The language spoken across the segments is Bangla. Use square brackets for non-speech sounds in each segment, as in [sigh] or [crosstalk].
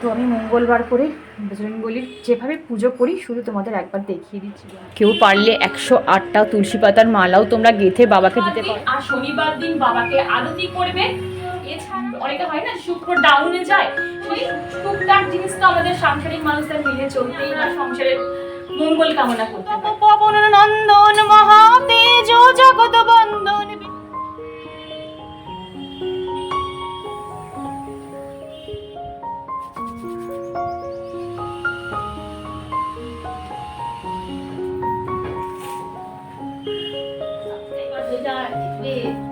তো আমি মঙ্গলবার করে বজরঙ্গলির যেভাবে পুজো করি শুধু তোমাদের একবার দেখিয়ে দিচ্ছি। কেউ পারলে একশো আটটা তুলসী পাতার মালাও তোমরা গেথে বাবাকে দিতে পারো। আর শনিবার দিন বাবাকে আরতি করবে। এছাড়া অনেকে হয় না শুক্র ডাউনে যায়। সেই টুকটাক জিনিস তো আমাদের সাংসারিক মানুষদের মিলে চলতেই হয় সংসারের মঙ্গল কামনা করতে পবন নন্দন মহাতেজ জগত বন্দন এবার যেটা এ, good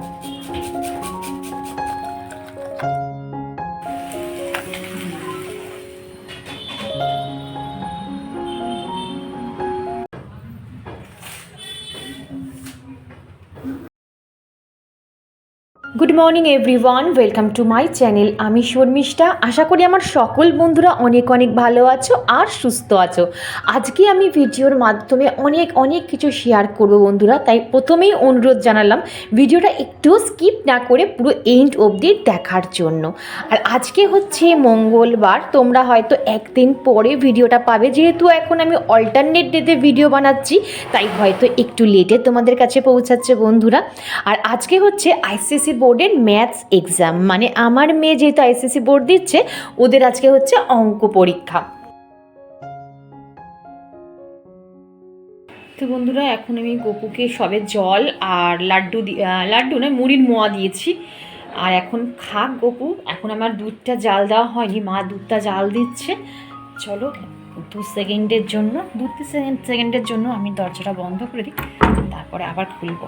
morning everyone welcome to my channel আমি শর্মিষ্ঠা। আশা করি আমার সকল বন্ধুরা অনেক অনেক ভালো আছো আর সুস্থ আছো। আজকে আমি ভিডিওর মাধ্যমে অনেক অনেক কিছু শেয়ার করব বন্ধুরা। তাই প্রথমেই অনুরোধ জানালাম, ভিডিওটা একটু স্কিপ না করে পুরো এন্ড অবধি দেখার জন্য। আর আজকে হচ্ছে মঙ্গলবার, তোমরা হয়তো একদিন পরে ভিডিওটা পাবে। যেহেতু এখন আমি অল্টারনেট ডেতে ভিডিও বানাচ্ছি, তাই হয়তো একটু লেটে তোমাদের কাছে পৌঁছাচ্ছে বন্ধুরা। আর আজকে হচ্ছে আইসিসি বোর্ডের ম্যাথস এক্সাম। মানে আমার মেয়ে যেহেতু আইসিসি বোর্ড দিচ্ছে, ওদের আজকে হচ্ছে অঙ্ক পরীক্ষা। তো বন্ধুরা, এখন আমি গপুকে সবে জল আর লাড্ডু লাড্ডু নয়, মুড়ির মোয়া দিয়েছি। আর এখন খাক গপু, এখন আমার দুধটা জাল দেওয়া হয়নি, মা দুধটা জাল দিচ্ছে। চলো, দু সেকেন্ডের জন্য, দু তিন সেকেন্ড সেকেন্ডের জন্য আমি দরজাটা বন্ধ করে দিই, তারপরে আবার খুলবো।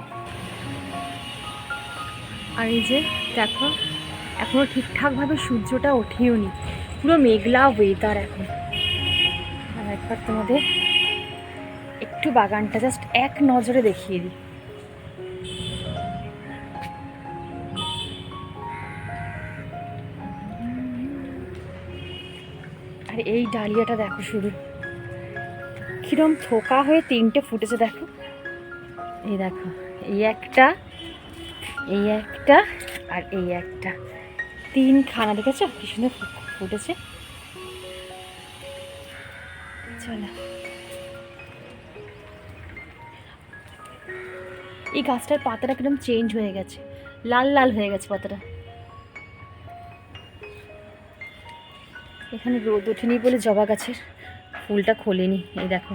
আর এই যে দেখো এখনও ঠিকঠাকভাবে সূর্যটা ওঠেও নি। পুরো মেঘলা ওয়েদার এখন। আর একবার তোমাদের একটু বাগানটা জাস্ট এক নজরে দেখিয়ে দিই। আর এই ডালিয়াটা দেখো শুধু। কিরম থোকা হয়ে তিনটে ফুটেছে দেখো। এই দেখো, এই একটা এই একটা আর এই একটা। তিন খানা, দেখেছ? কি সুন্দর ফুটেছে। চলো। এই গাছটার পাতাটা একদম চেঞ্জ হয়ে গেছে। লাল লাল হয়ে গেছে পাতাটা। এখানে রোদ ওঠেনি বলে জবা গাছের ফুলটা খোলেনি। এই দেখো।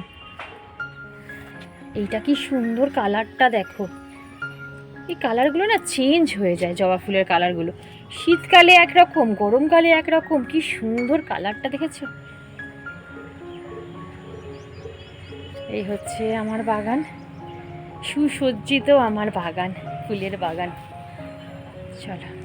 এইটা কি সুন্দর কালারটা দেখো। এই কালারগুলো না চেঞ্জ হয়ে যায় জবা ফুলের কালারগুলো। শীতকালে একরকম, গরমকালে একরকম, কি সুন্দর কালারটা দেখেছ? এই হচ্ছে আমার বাগান, সুসজ্জিত আমার বাগান, ফুলের বাগান। চলো।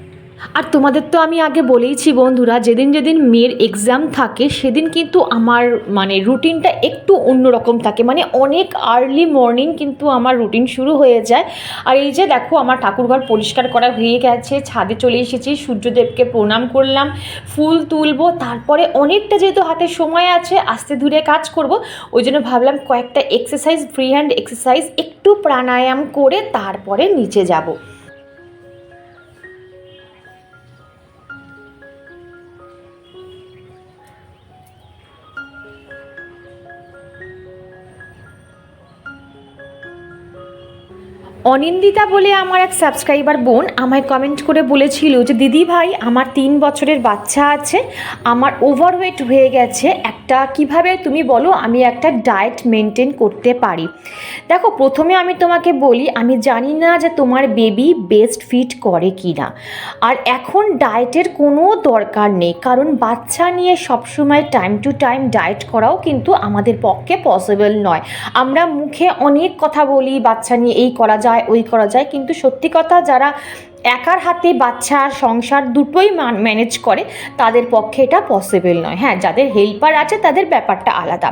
আর তোমাদের তো আমি আগে বলেইছি বন্ধুরা, যেদিন যেদিন মেয়ের এক্সাম থাকে, সেদিন কিন্তু আমার মানে রুটিনটা একটু অন্যরকম থাকে। মানে অনেক আর্লি মর্নিং কিন্তু আমার রুটিন শুরু হয়ে যায়। আর এই যে দেখো, আমার ঠাকুরঘর পরিষ্কার করা হয়ে গেছে, ছাদে চলে এসেছি, সূর্যদেবকে প্রণাম করলাম, ফুল তুলবো, তারপরে অনেকটা যেহেতু হাতে সময় আছে, আস্তে দূরে কাজ করব, ওই জন্য ভাবলাম কয়েকটা এক্সারসাইজ ফ্রি হ্যান্ড এক্সারসাইজ একটু প্রাণায়াম করে তারপরে নিচে যাব। অনিন্দিতা বলে আমার এক সাবস্ক্রাইবার বোন আমায় কমেন্ট করে বলেছিল যে, দিদি ভাই, আমার তিন বছরের বাচ্চা আছে, আমার ওভারওয়েট হয়ে গেছে, একটা কীভাবে তুমি বলো, আমি একটা ডায়েট মেনটেন করতে পারি। দেখো, প্রথমে আমি তোমাকে বলি, আমি জানি না যে তোমার বেবি বেস্ট ফিট করে কি না আর এখন ডায়েটের কোনো দরকার নেই, কারণ বাচ্চা নিয়ে সবসময় টাইম টু টাইম ডায়েট করাও কিন্তু আমাদের পক্ষে পসিবল নয়। আমরা মুখে অনেক কথা বলি, বাচ্চা নিয়ে এই করা যায়, ওই করা যায়, কিন্তু সত্যি কথা যারা একার হাতে বাচ্চা সংসার দুটোই ম্যানেজ করে, তাদের পক্ষে এটা পসিবল নয়। হ্যাঁ যাদের হেল্পার আছে, তাদের ব্যাপারটা আলাদা।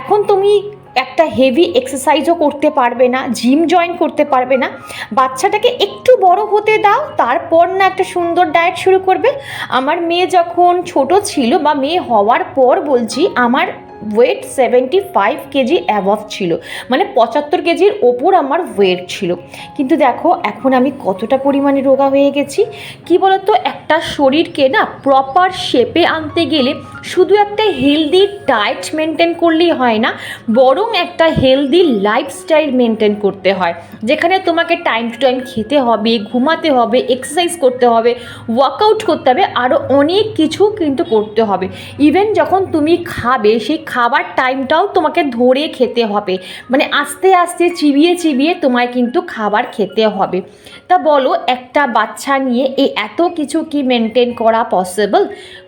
এখন তুমি একটা হেভি এক্সারসাইজও করতে পারবে না জিম জয়েন করতে পারবে না। বাচ্চাটাকে একটু বড় হতে দাও, তারপর না একটা সুন্দর ডায়েট শুরু করবে। আমার মেয়ে যখন ছোট ছিল বা মেয়ে হওয়ার পর বলছি, আমার weight seventy five KG above ছিল। মানে পঁচাত্তর কেজির ওপর আমার ওয়েট ছিল। কিন্তু দেখো, এখন আমি কতটা পরিমাণে রোগা হয়ে গেছি। কি বলতো, একটা শরীরকে না প্রপার শেপে আনতে গেলে শুধু একটা হেলদি ডায়েট মেনটেন করলেই হয় না, বরং একটা হেলদি লাইফস্টাইল মেনটেন করতে হয়। যেখানে তোমাকে টাইম টু টাইম খেতে হবে, ঘুমাতে হবে এক্সারসাইজ করতে হবে ওয়ার্কআউট করতে হবে আরও অনেক কিছু কিন্তু করতে হবে। ইভেন যখন তুমি খাবে, সেই খাবার টাইমটাও তোমাকে ধরে খেতে হবে। মানে আস্তে আস্তে চিবিয়ে চিবিয়ে তোমায় কিন্তু খাবার খেতে হবে। তা বলো, একটা বাচ্চা নিয়ে এই এত কিছু কি মেনটেন করা পসিবল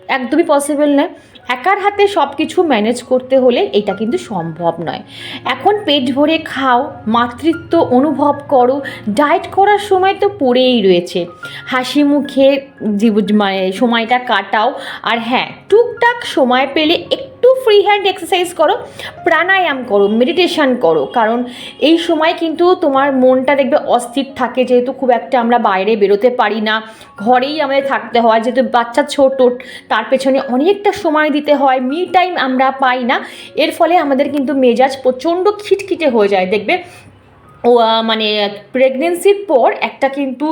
একদমই পসিবল নয়। একার হাতে সব কিছু ম্যানেজ করতে হলে এটা কিন্তু সম্ভব নয়। এখন পেট ভরে খাও, মাতৃত্ব অনুভব করো ডায়েট করার সময় তো পড়েই রয়েছে। হাসি মুখে জীব- মানে সময়টা কাটাও। আর হ্যাঁ টুকটাক সময় পেলে একটু ফ্রি হ্যান্ড এক্সারসাইজ করো, প্রাণায়াম করো মেডিটেশান করো। কারণ এই সময় কিন্তু তোমার মনটা দেখবে অস্থির থাকে, যেহেতু খুব একটা আমরা বাইরে বেরোতে পারি না। ঘরেই আমাদের থাকতে হয়, যেহেতু বাচ্চা ছোট, তার পেছনে অনেকটা সময় দিতে হয় মি টাইম আমরা পাই না। এর ফলে আমাদের কিন্তু মেজাজ প্রচণ্ড খিটখিটে হয়ে যায়, দেখবে মানে প্রেগনেন্সির পর একটা কিন্তু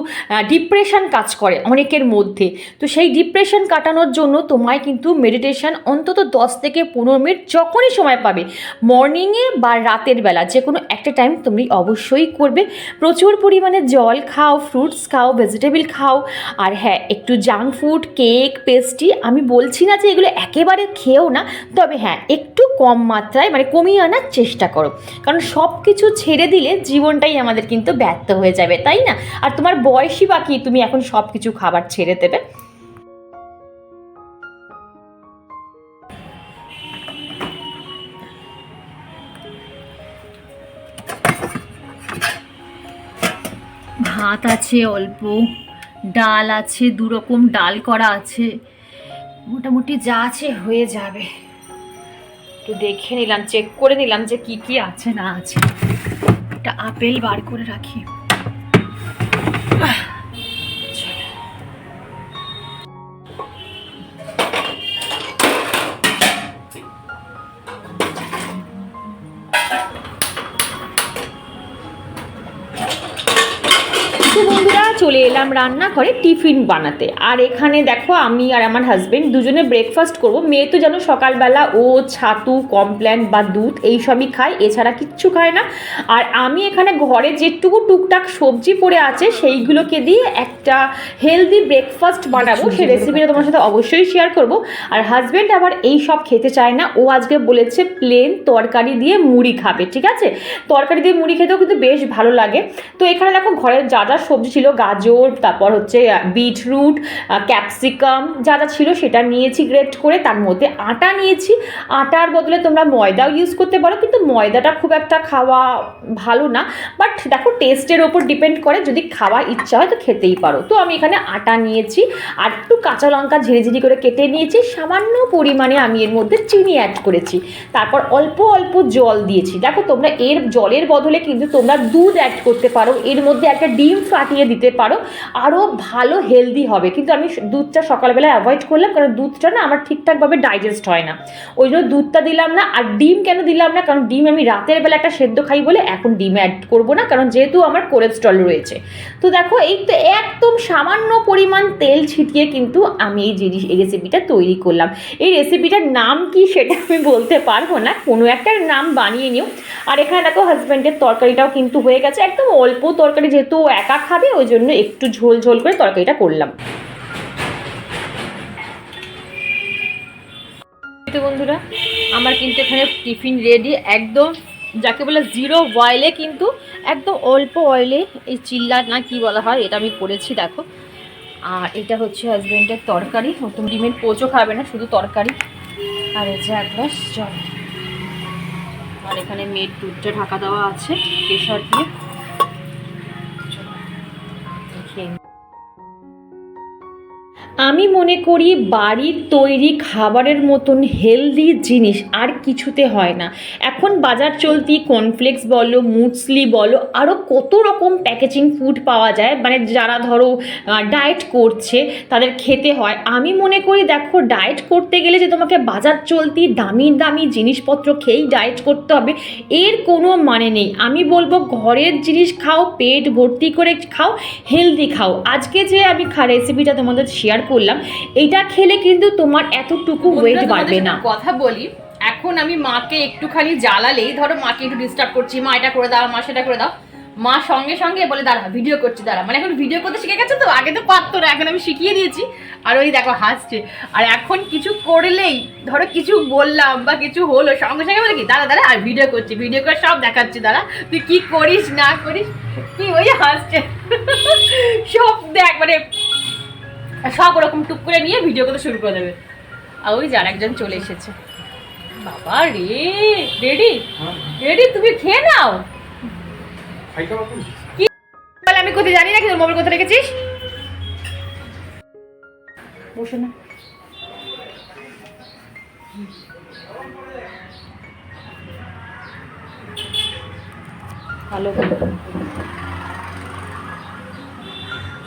ডিপ্রেশন কাজ করে অনেকের মধ্যে। তো সেই ডিপ্রেশন কাটানোর জন্য তোমায় কিন্তু মেডিটেশন অন্তত দশ থেকে পনেরো মিনিট যখনই সময় পাবে মর্নিংয়ে বা রাতের বেলা যে কোনো একটা টাইম তুমি অবশ্যই করবে। প্রচুর পরিমাণে জল খাও ফ্রুটস খাও ভেজিটেবল খাও, আর হ্যাঁ একটু জাঙ্ক ফুড কেক পেস্ট্রি আমি বলছি না যে এগুলো একেবারে খেয়েও না, তবে হ্যাঁ একটু কম মাত্রায় মানে কমিয়ে আনার চেষ্টা করো। কারণ সব কিছু ছেড়ে দিলে জীবনটাই আমাদের কিন্তু ব্যর্থ হয়ে যাবে, তাই না? আর তোমার বয়সই বাকি, তুমি এখন সব কিছু খাবার ছেড়ে দেবে। ভাত আছে অল্প, ডাল আছে দু রকম ডাল করা আছে। মোটামুটি যা আছে হয়ে যাবে। একটু দেখে নিলাম চেক করে নিলাম যে কি কি আছে না আছে। একটা আপেল বার করে রাখি এলাম রান্নাঘরে টিফিন বানাতে। আর এখানে দেখো আমি আর আমার হাজবেন্ড দুজনে ব্রেকফাস্ট করব। মেয়ে তো যেন সকালবেলা ও ছাতু কমপ্ল্যান বা দুধ এইসবই খায়, এছাড়া কিচ্ছু খায় না। আর আমি এখানে ঘরে যেটুকু টুকটাক সবজি পড়ে আছে সেইগুলোকে দিয়ে একটা হেলদি ব্রেকফাস্ট বানাবো। সেই রেসিপিটা তোমার সাথে অবশ্যই শেয়ার করব। আর হাজবেন্ড আবার এই সব খেতে চায় না। ও আজকে বলেছে প্লেন তরকারি দিয়ে মুড়ি খাবে, ঠিক আছে? তরকারি দিয়ে মুড়ি খেতেও কিন্তু বেশ ভালো লাগে। তো এখানে দেখো ঘরের যা যা সবজি ছিল, গাজর তারপর হচ্ছে বিটরুট ক্যাপসিকাম যা যা ছিল সেটা নিয়েছি গ্রেট করে, তার মধ্যে আটা নিয়েছি। আটার বদলে তোমরা ময়দাও ইউজ করতে পারো, কিন্তু ময়দাটা খুব একটা খাওয়া ভালো না। বাট দেখো টেস্টের ওপর ডিপেন্ড করে, যদি খাওয়া ইচ্ছা হয় তো খেতেই পারো। তো আমি এখানে আটা নিয়েছি, আর একটু কাঁচা লঙ্কা ঝিরিঝিরি করে কেটে নিয়েছি, সামান্য পরিমাণে আমি এর মধ্যে চিনি অ্যাড করেছি। তারপর অল্প অল্প জল দিয়েছি। দেখো, তোমরা এর জলের বদলে কিন্তু তোমরা দুধ অ্যাড করতে পারো, এর মধ্যে একটা ডিম ফাটিয়ে দিতে পারো। আরও ভালো হেলদি হবে। কিন্তু আমি দুধটা সকালবেলা অ্যাভয়েড করলাম কারণ দুধটা না আমার ঠিকঠাকভাবে ডাইজেস্ট হয় না। ওই জন্য দুধটা দিলাম না আর ডিম কেন দিলাম না? কারণ ডিম আমি রাতের বেলা একটা সেদ্ধ খাই বলে এখন ডিম অ্যাড করব না, কারণ যেহেতু আমার কোলেস্ট্রল রয়েছে। তো দেখো, এই তো একদম সামান্য পরিমাণ তেল ছিটিয়ে কিন্তু আমি এই জিনিস, এই রেসিপিটা তৈরি করলাম। এই রেসিপিটার নাম কি সেটা আমি বলতে পারব না। কোনো একটা নাম বানিয়ে নিও। আর এখানে দেখো হাজব্যান্ডের তরকারিটাও কিন্তু হয়ে গেছে। একদম অল্প তরকারি, যেহেতু একা খাবে, ওই জন্য একটু ঝোল ঝোল করে তরকারিটা করলাম। বন্ধুরা, আমার কিন্তু এখানে টিফিন রেডি একদম যাকে বলে জিরো অয়েলে কিন্তু একদম অল্প অয়েলে এই চিল্লা না কি বলা হয়, এটা আমি করেছি, দেখো। আর এটা হচ্ছে হাজব্যান্ডের তরকারি, নতুন ডিমের পোচও খাবে না, শুধু তরকারি। আর এই যে এক গ্লাস জল। আর এখানে মেয়ের দুধটা ঢাকা দেওয়া আছে কেশর দিয়ে। আমি মনে করি বাড়ির তৈরি খাবারের মতন হেলদি জিনিস আর কিছুতে হয় না। এখন বাজার চলতি কর্নফ্লেক্স বলো মুসলি বলো আরও কত রকম প্যাকেজিং ফুড পাওয়া যায়। মানে যারা ধরো ডায়েট করছে, তাদের খেতে হয়। আমি মনে করি দেখো ডায়েট করতে গেলে যে তোমাকে বাজার চলতি দামি দামি জিনিসপত্র খেয়েই ডায়েট করতে হবে, এর কোনো মানে নেই। আমি বলব ঘরের জিনিস খাও, পেট ভর্তি করে খাও হেলদি খাও। আজকে যে আমি খা রেসিপিটা তোমাদের শেয়ার করলাম এইটা খেলে কিন্তু তোমার এতটুকু ওয়েট বাড়বে না। কথা বলি এখন আমি মাকে একটুখানি জ্বালালেই ধরো মাকে একটু ডিস্টার্ব করছি মা এটা করে দাও মা সেটা করে দাও মা সঙ্গে সঙ্গে বলে দাঁড়া ভিডিও করছি দাঁড়া। মানে এখন ভিডিও করতে শিখে গেছে তো আগে তো পারতো না এখন আমি শিখিয়ে দিয়েছি। আর ওই দেখো হাসছে। আর এখন কিছু করলেই ধরো কিছু বললাম বা কিছু হলো সঙ্গে সঙ্গে বলে কি দাঁড়া দাঁড়া আর ভিডিও করছি ভিডিও করে সব দেখাচ্ছি দাঁড়া তুই কি করিস না করিস? কি ওই হাসছে। সব দেখ মানে সব ওরকম টুক করে নিয়ে ভিডিও করতে শুরু করে দেবে। আর ওই যার একজন চলে এসেছে। বাবা রে রেডি? রেডি তুমি খেয়ে নাও। আমি কোথায় জানি না কিন্তু মোবাইল কোথায় রেখেছিস? বসে না। ভালো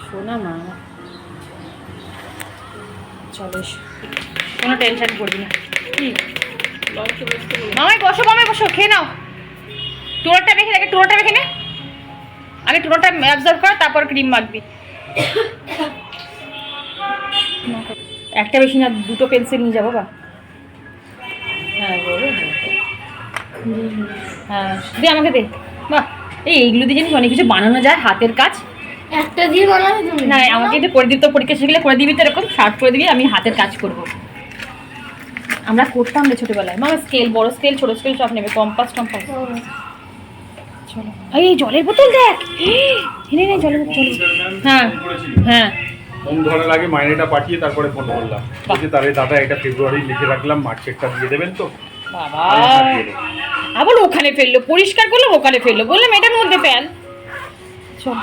শোনা মা। চলো এসো। কোনো টেনশন করবি না। কি? মামাই বসো মামাই বসো খেয়ে নাও। টোনারটা মেখে দেখে টোনারটা মেখে নে। আগে টোনারটা অ্যাবজর্ব কর তারপর ক্রিম মাখবি। একটা বেশি না দুটো পেন্সিল নিয়ে যাব বা। হ্যাঁ হ্যাঁ দে আমাকে দে। বাহ এই এইগুলো দিয়ে জানিস অনেক কিছু বানানো যায় হাতের কাজ। একটা দিয়ে বানাবে তুমি? না আমাকে একটু করে দিতে পরীক্ষা শিখলে করে দিবি তো এরকম শার্ট করে দিবি আমি হাতের কাজ করব। আমরা করতাম রে ছোটবেলায়। মামা স্কেল বড় স্কেল ছোট স্কেল সব নেবে কম্পাস টম্পাস চলো। এই জলের বোতল দেখ! [gasps] এনে নে জলের বোতল। হ্যাঁ হ্যাঁ। ফোন ধরার আগে মাইনেটা পাঠিয়ে তারপরে ফোন করলাম বলছি তাহলে দাদা এটা ফেব্রুয়ারি লিখে রাখলাম মার্চেরটা দিয়ে দেবেন তো? বাবা। আবার ওখানে ফেলল পরিষ্কার করলাম ওখানে ফেলল। বললাম এটার মধ্যে ফেল। চল।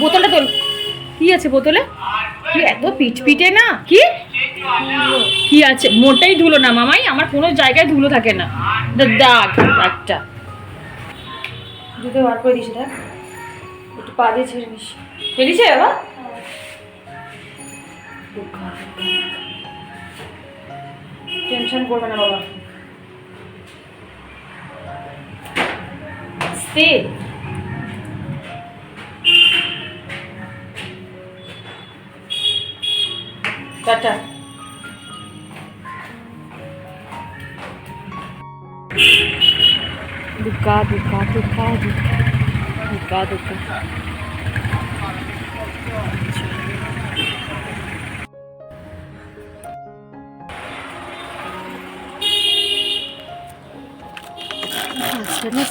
বোতলটা তোল। কি আছে বোতলে? কি এত পিট পিটে না? কি? কি আছে? মোটাই ধুলো না মামাই আমার কোনো জায়গায় ধুলো থাকে না। দাগ একটা। জুতো বার করে দিস দেখ। একটু পা দিয়ে ছেড়ে দিস। ফেলিছে বাবা? টেনশন করবে না বাবা। Stay tata. দুকা দুকা দুকা দুকা দুকা দুকা।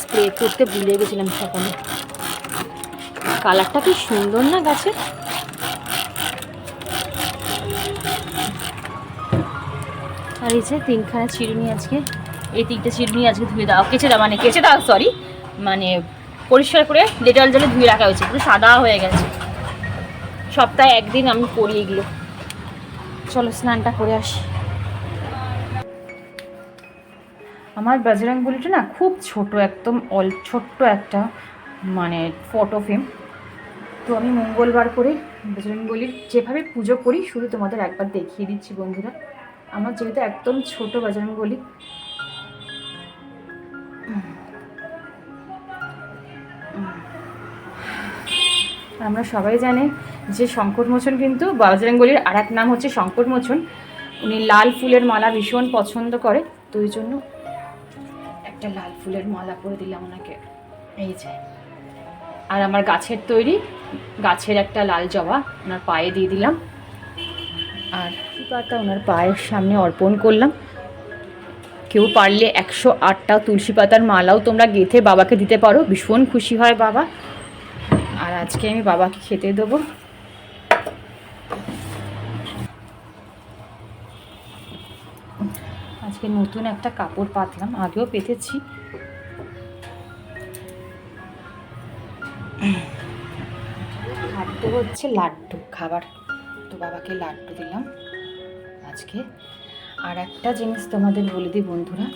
স্প্রে করতে ভুলে গেছিলাম সকালে। কালারটা কি সুন্দর না গাছের আর এই যে তিনখানা চিরুনি আজকে। এই তিনটে চিরুনি আজকে ধুয়ে দাও। কেচে দাও মানে কেচে দাও সরি মানে পরিষ্কার করে ডেটল জলে ধুয়ে রাখা হয়েছে, পুরো সাদা হয়ে গেছে। সপ্তাহে একদিন আমি করি এগুলো। চলো, স্নানটা করে আসি। আমার বজরংবলিটা না খুব ছোট, একদম অল, ছোট্ট একটা মানে ফটো ফ্রেম। তো আমি মঙ্গলবার করে বজরংবলির যেভাবে পুজো করি, শুধু তোমাদের একবার দেখিয়ে দিচ্ছি বন্ধুরা। আমার যেহেতু একদম ছোট বজরংবলি আমরা সবাই জানি যে সংকটমোচন কিন্তু বজরংবলির আর এক নাম হচ্ছে সংকটমোচন উনি লাল ফুলের মালা ভীষণ পছন্দ করে, তো ওই জন্য একটা লাল ফুলের মালা করে দিলাম ওনাকে। এই যে। আর আমার গাছের তৈরি, গাছের একটা লাল জবা ওনার পায়ে দিয়ে দিলাম। আর তুলসী পাতা ওনার পায়ের সামনে অর্পণ করলাম। কেউ পারলে একশো আটটা তুলসী পাতার মালাও তোমরা গেঁথে বাবাকে দিতে পারো। ভীষণ খুশি হয় বাবা। আর আজকে আমি বাবাকে খেতে দেবো। আজকে নতুন একটা কাপড় পাতলাম, আগেও পেতেছি। খাদ্য হচ্ছে লাড্ডু, খাবার। তো বাবাকে লাড্ডু দিলাম। আজকে। আর একটা জিনিস তোমাদের বলে দিই বন্ধুরা।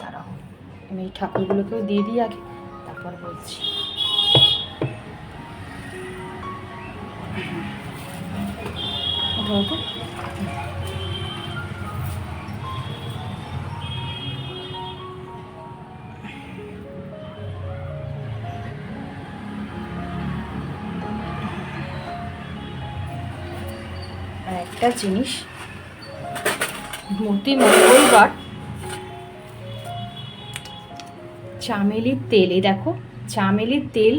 দাঁড়াও, আমি এই ঠাকুরগুলোকেও দিয়ে দিই আগে, তারপর বলছি। একটা জিনিস প্রতি মঙ্গলবার। চামেলির তেল, এই দেখো, চামেলির তেল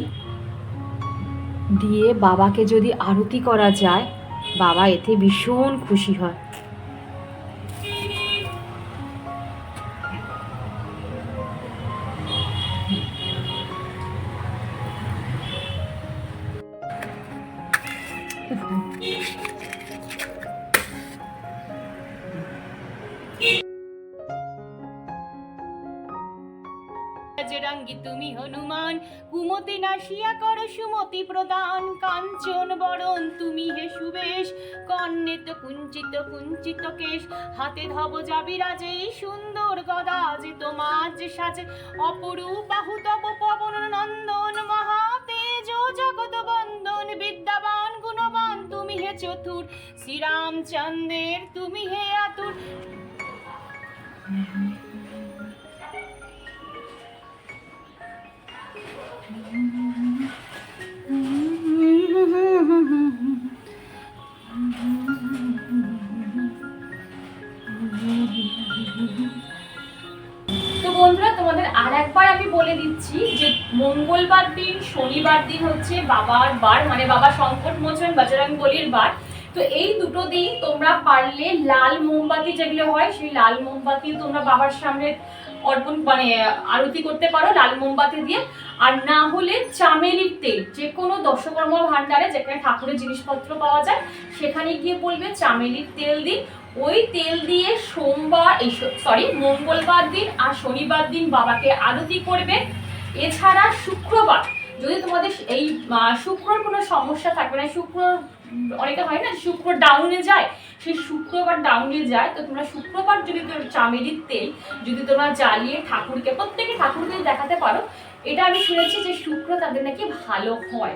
দিয়ে বাবাকে যদি আরতি করা যায়, বাবা এতে ভীষণ খুশি হয়। রাঙ্গি কুমতি নাসিয়া করো সুমতি প্রদান, কাঞ্চন বরণ, তুমি হে সুবেশ কর্ণে তো কুঞ্চিত কুঞ্চিত কেশ, হাতে ধব যাবি রাজে সুন্দর গদা যে তোমার যে সাজে, অপরূপ বাহু পবন নন্দন, মহাতেজ জগত বন্দন, বিদ্যাবান গুণবান, তুমি হে চতুর, শ্রীরামচন্দ্রের তুমি হে আতুর। শনিবার দিন হচ্ছে বাবার বার মানে বাবা সংকট মোচন বজরং বলির বার। তো এই দুটো দিন তোমরা পারলে লাল মোমবাতি যেগুলো হয়, সেই লাল মোমবাতি তোমরা বাবার সামনে অর্পণ মানে আরতি করতে পারো লাল মোমবাতি দিয়ে। আর না হলে চামেলির তেল যে কোনো দশকর্মা ভাণ্ডারে যেখানে ঠাকুরের জিনিসপত্র পাওয়া যায়, সেখানে গিয়ে বলবে চামেলির তেল দিন। ওই তেল দিয়ে সোমবার, এই সরি মঙ্গলবার দিন আর শনিবার দিন বাবাকে আরতি করবে। এছাড়া শুক্রবার যদি তোমাদের এই শুক্রর কোনো সমস্যা থাকবে না শুক্র, অনেকে হয় না, শুক্র ডাউনে যায়, সেই শুক্রবার ডাউনে যায়, তো তোমরা শুক্রবার যদি তোর চামেলির তেল, যদি তোমরা জ্বালিয়ে ঠাকুরকে, প্রত্যেকে ঠাকুরকে দেখাতে পারো, এটা আমি শুনেছি যে শুক্র তাদের নাকি ভালো হয়।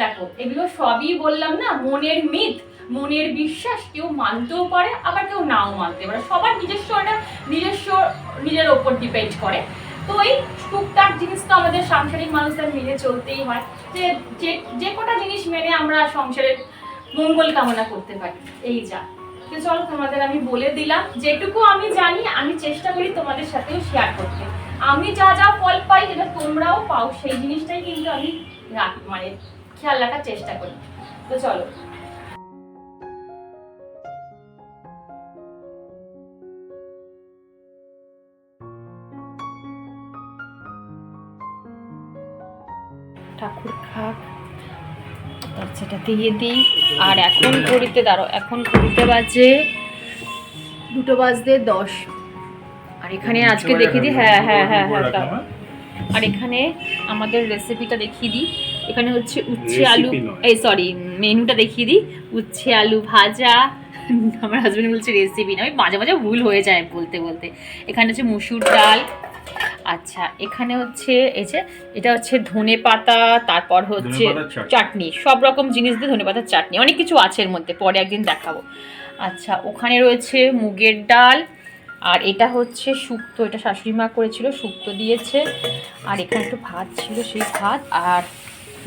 দেখো, এগুলো সবই বললাম না, মনের মিথ, মনের বিশ্বাস, কেউ মানতেও পারে, আবার কেউ নাও মানতে পারে। সবার নিজস্ব একটা, নিজস্ব, নিজের ওপর ডিপেন্ড করে। তো এই টুকটাক জিনিস তো আমাদের সাংসারিক মানুষদের মিলে চলতেই হয়। যে যে যে কটা জিনিস মেনে আমরা সংসারের মঙ্গল কামনা করতে পারি, এই যা। তো চলো তোমাদের আমি বলে দিলাম, যেটুকু আমি জানি, আমি চেষ্টা করি তোমাদের সাথেও শেয়ার করতে। আমি যা যা ফল পাই যেটা তোমরাও পাও, সেই জিনিসটাই কিন্তু আমি মানে খেয়াল রাখার চেষ্টা করি। তো চলো। সেটা দিয়ে দিই। আর এখন ঘড়িতে দাঁড়ো এখন ঘড়িতে বাজে দুটো বাজতে দশ। আর এখানে আজকে দেখিয়ে দিই হ্যাঁ হ্যাঁ হ্যাঁ হ্যাঁ দাও। আর এখানে আমাদের রেসিপিটা দেখিয়ে দিই। এখানে হচ্ছে উচ্ছে আলু এই সরি মেনুটা দেখিয়ে দিই। উচ্ছে আলু ভাজা আমার হাজবেন্ড বলছে রেসিপি না ওই মাঝে মাঝে ভুল হয়ে যায় বলতে বলতে। এখানে হচ্ছে মুসুর ডাল আচ্ছা এখানে হচ্ছে এই যে এটা হচ্ছে ধনে পাতা তারপর হচ্ছে চাটনি। সব রকম জিনিস দিয়ে ধনে পাতার চাটনি অনেক কিছু আছে এর মধ্যে পরে একদিন দেখাবো। আচ্ছা ওখানে রয়েছে মুগের ডাল আর এটা হচ্ছে শুক্তো এটা শাশুড়ি মা করেছিল শুক্তো দিয়েছে আর এখানে একটু ভাত ছিল সেই ভাত আর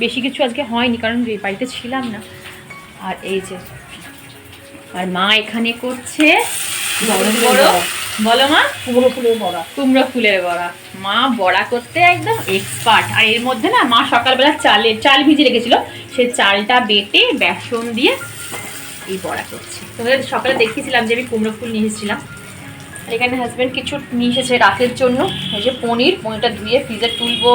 বেশি কিছু আজকে হয়নি কারণ যে বাড়িতে ছিলাম না। আর এই যে আর মা এখানে করছে বড় বড় বলো মা? কুমড়ো ফুলের বড়া। কুমড়ো ফুলের বড়া। মা বড়া করতে একদম এক্সপার্ট আর এর মধ্যে না, মা সকালবেলা চালের চাল ভিজে রেখেছিল। সে চালটা বেটে বেসন দিয়ে এই বড়া করছে। তোমাদের সকালে দেখিয়েছিলাম যে আমি কুমড়ো ফুল নিয়ে এসেছিলাম। এখানে হাজব্যান্ড কিছু নিয়ে এসেছে রাতের জন্য। এই যে পনির, পনিরটা ধুয়ে ফ্রিজে তুলবো।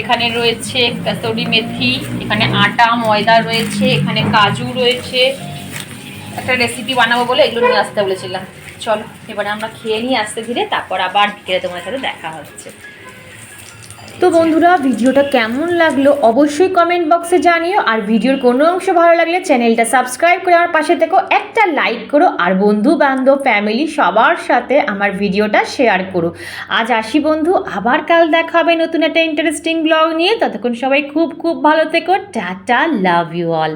এখানে রয়েছে কাসৌরি মেথি, এখানে আটা, ময়দা রয়েছে, এখানে কাজু রয়েছে। একটা রেসিপি বানাবো বলে এগুলো নিয়ে আসতে বলেছিলাম। চলো, এবারে আমরা খেয়ে নিয়ে আসতে ধীরে, তারপর আবার বিকেলে তোমার সাথে দেখা হচ্ছে। তো বন্ধুরা, ভিডিওটা কেমন লাগল অবশ্যই কমেন্ট বক্সে জানিও, আর ভিডিওর কোনো অংশ ভালো লাগলে চ্যানেলটা সাবস্ক্রাইব করে আমার পাশে থেকো, একটা লাইক করো, আর বন্ধু বান্ধব ফ্যামিলি সবার সাথে আমার ভিডিওটা শেয়ার করো। আজ আসি বন্ধু, আবার কাল দেখা হবে নতুন একটা ইন্টারেস্টিং ব্লগ নিয়ে, ততক্ষণ সবাই খুব খুব ভালো থেকো, টাটা লাভ ইউ অল